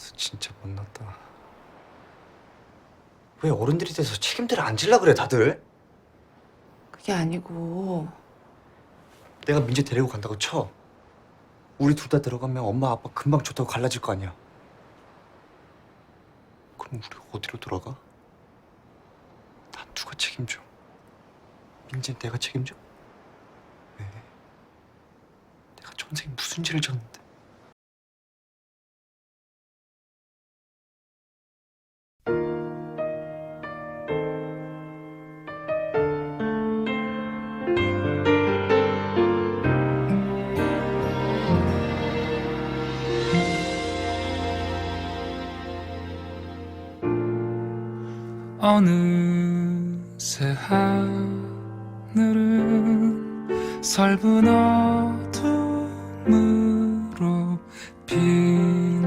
가수 진짜 못났다. 왜 어른들이 돼서 책임들을 안 질라 그래 다들? 그게 아니고 내가 민재 데리고 간다고 쳐. 우리 둘 다 들어가면 엄마 아빠 금방 좋다고 갈라질 거 아니야. 그럼 우리 어디로 돌아가? 난 누가 책임져? 민재 내가 책임져? 왜? 내가 전생에 무슨 죄를 졌는데? 어느새 하늘은 설분 어둠으로 빛나고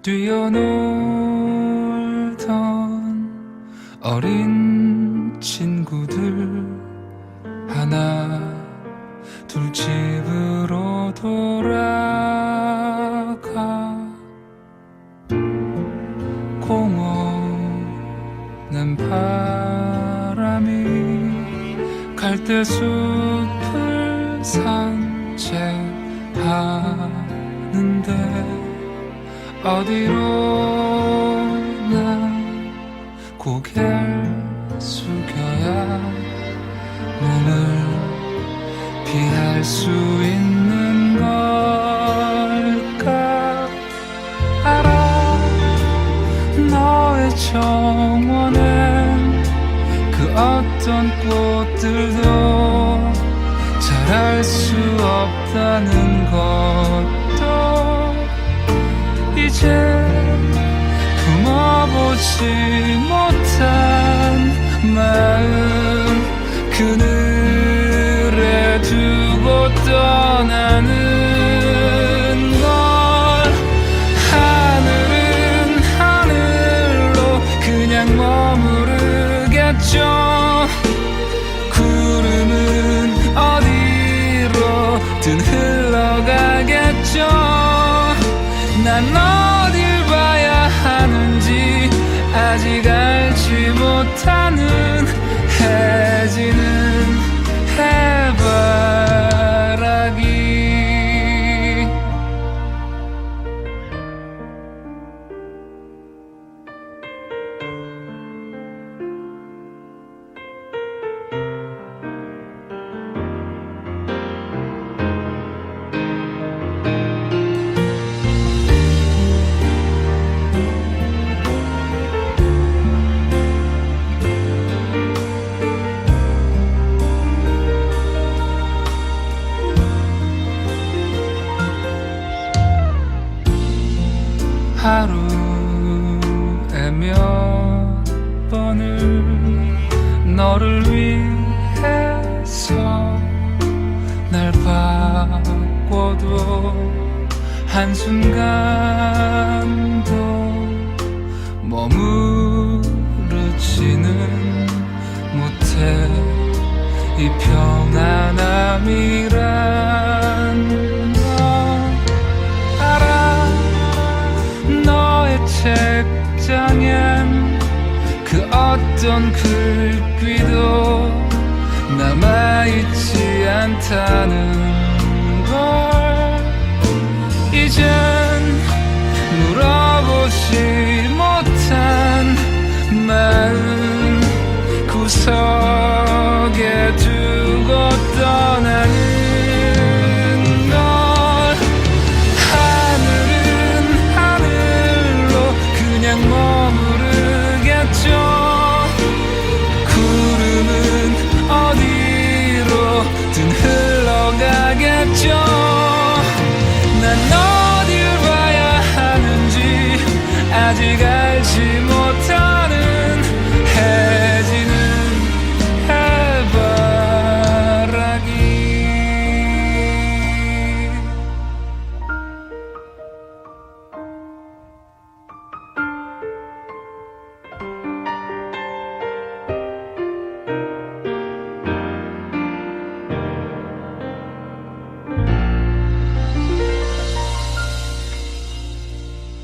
뛰어놀던 어린 친구들 하나 둘 집으로 돌아가. 공허 숲을 산책하는데 어디로나 고개를 숙여야 몸을 피할 수 있는 어떤 꽃들도 자랄 수 없다는 것도 이제 품어보지 못한 마음 그늘에 두고 떠나는 걸 난 어딜 봐야 하는지 아직 알지 못하는 해지는 해 몇 번을 너를 위해서 날 바꿔도 한순간도 머무르지는 못해. 이 평안함이란 책장엔 그 어떤 글귀도 남아있지 않다는 어디로든 흘러가겠죠. 난 어딜 봐야 하는지 아직